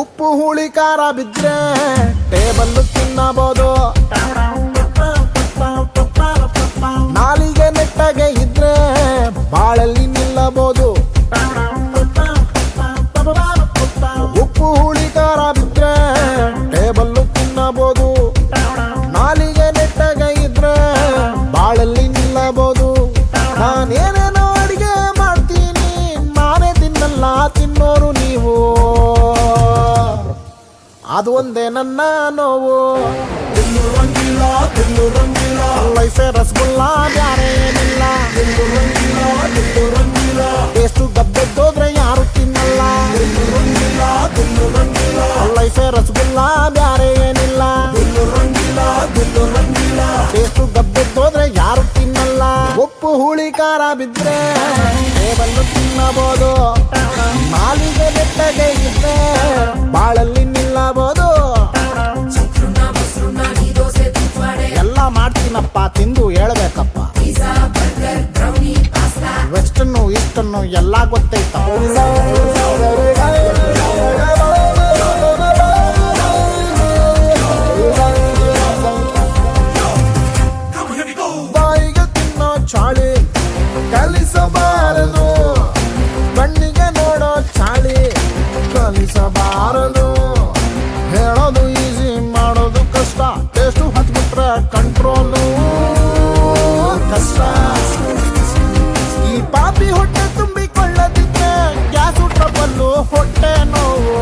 ಉಪ್ಪು ಹುಳಿ ಖಾರ ಬಿದ್ರೆ ಟೇಬಲ್ ತಿನ್ನಬಹುದು ಅದು ಒಂದೇ ನನ್ನ ನೋವು. ಲೈಫೇ ರಸಗುಲ್ಲ, ಬ್ಯಾರೆ ಏನಿಲ್ಲ. ಎಷ್ಟು ಗಬ್ಬೆದ್ದೋದ್ರೆ ಯಾರು ತಿನ್ನಲ್ಲ. ಲೈಫೇ ರಸಗುಲ್ಲ, ಬ್ಯಾರೆ ಏನಿಲ್ಲ. ಎಷ್ಟು ಗಬ್ಬೆದ್ದೋದ್ರೆ ಯಾರು ತಿನ್ನಲ್ಲ. ಉಪ್ಪು, ಹುಳಿ, ಖಾರ ಬಿದ್ರೆ ಟೇಬಲ್ಲು ತಿನ್ನಬಹುದು ನಾಲಿಗೆ ಮಾಡ್ತೀನಪ್ಪ ತಿಂದು ಹೇಳ್ಬೇಕಪ್ಪ. ವೆಸ್ಟನ್ನು ಈಸ್ಟನ್ನು ಎಲ್ಲ ಗೊತ್ತೈತ. ಬಾಯಿಗೆ ತಿನ್ನೋ ಚಾಳಿ, ಕಲಿಸಬಾರದು. ಕಣ್ಣಿಗೆ ನೋಡೋ ಚಾಳಿ, ಕಲಿಸಬಾರದು. ಹೇಳೋದು ಈಸಿ ಮಾಡೋದು ಕಷ್ಟ. ಟೇಸ್ಟು ಹತ್ಬಿಟ್ರೆ ಕಂಟ್ರೋಲು ಹೊಟ್ಟೆ ತುಂಬಿಕೊಳ್ಳದಿದ್ದ ಗ್ಯಾಸ್ ಟ್ರಬಲ್ಲು ಹೊಟ್ಟೆ ನೋವು.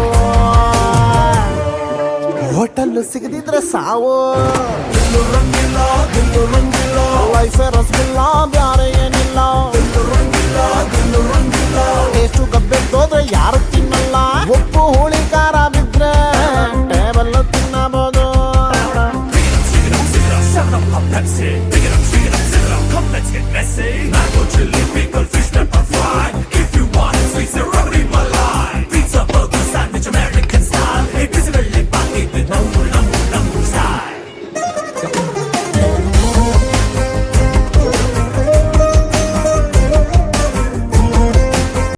ಹೋಟೆಲ್ ಸಿಗದಿದ್ರೆ ಸಾವು. ರಂಗಿಲ್ಲ ರಂಗಿಲ್ಲ ರಸಗುಲ್ಲ ಬ್ಯಾರೆ ಏನಿಲ್ಲ. ಟೇಸ್ಟು ಗಬ್ಬೆದ್ದೋದ್ರೆ ಯಾರು ತಿನ್ನಲ್ಲ. ಉಪ್ಪು, ಹುಳಿ, ಖಾರ ಬಿದ್ರೆ ಟೇಬಲ್ ತಿನ್ನಬಹುದು Come let's get messy Mango, chili, pickle, fish, pepper, fry